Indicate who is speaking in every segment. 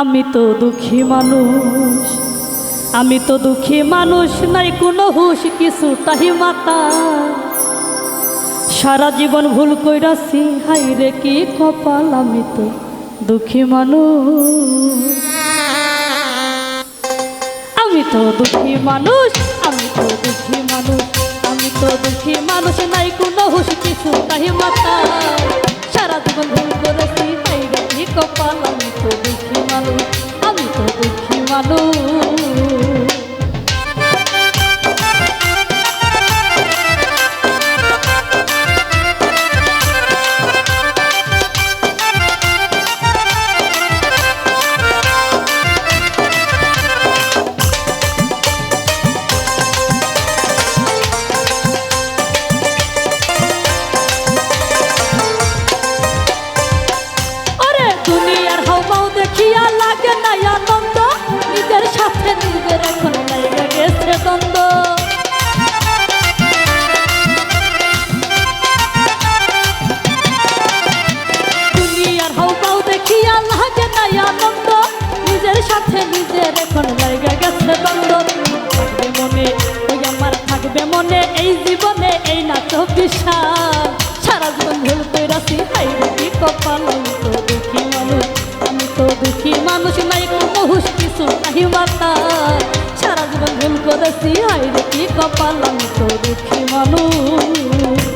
Speaker 1: আমি তো দুঃখী মানুষ, আমি তো দুঃখী মানুষ, নাই কোনো হুশ কিছু তাহি মাতা। সারা জীবন ভুল কইরাছি, হাই রে কি কপাল, আমি তো দুঃখী মানুষ। আমি তো দুঃখী মানুষ, আমি তো দুঃখী মানুষ, আমি তো দুঃখী মানুষ, নাই কোনো হুশ কিছু তাহি মাতা। বিশাল সারা জীবন ভুল কইরাছি হাই রে, কি কপাল, আমি তো দুঃখী মানুষ। আমি তো দুঃখী মানুষ, নাই কোনো হুশ কিছু নাহি মাতা। সারা জীবন ভুল করেছি। হাই রে, কি কপাল, আমি তো দুঃখী মানুষ।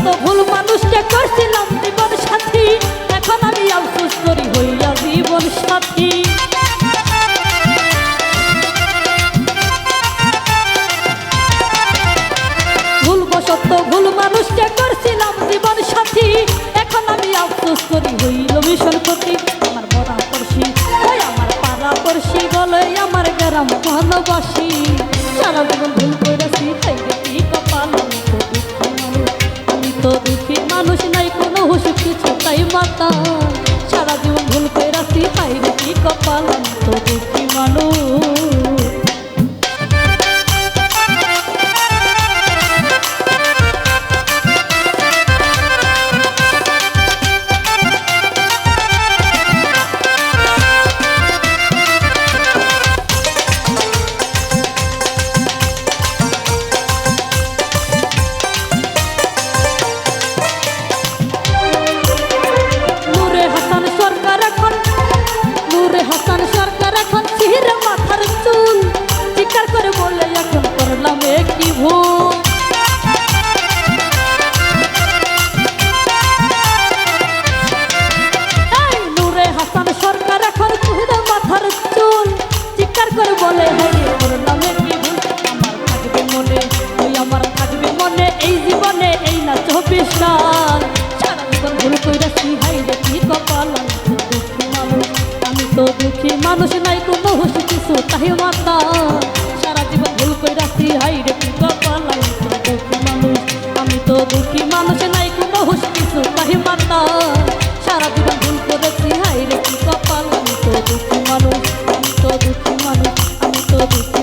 Speaker 1: ভুল ভুল মানুষকে করছিলাম জীবন সাথী। এখন আমি আফসোস করি হইয়া জীবন সাথী। ভুল বসত ভুল মানুষকে করছিলাম জীবন সাথী। এখন আমি আফসোস করি হইল ভীষণ ক্ষতি। আমার বড়া পড়শি ওই আমার পাড়া পড়শি আমার গ্রাম ভালোবাসি সারা জীবন ভুল করেছি মাতা করিস না সারা জীবন ভুল কইরাছি, হাই রে কি কপাল? দুঃখী মানুষ, আমি তো দুঃখী মানুষ নাই, কোনো হুশ কিছু তাই মাতা। সারা জীবন ভুল কইরাছি, হাই রে কি কপাল? আমি তো দুঃখী মানুষ, আমি তো দুঃখী মানুষ নাই, কোনো হুশ কিছু তাই মাতা। সারা জীবন ভুল করেছি, হাই রে কপাল? আমি তো দুঃখী মানুষ, আমি তো দুঃখী মানুষ, আমি তো দুঃখী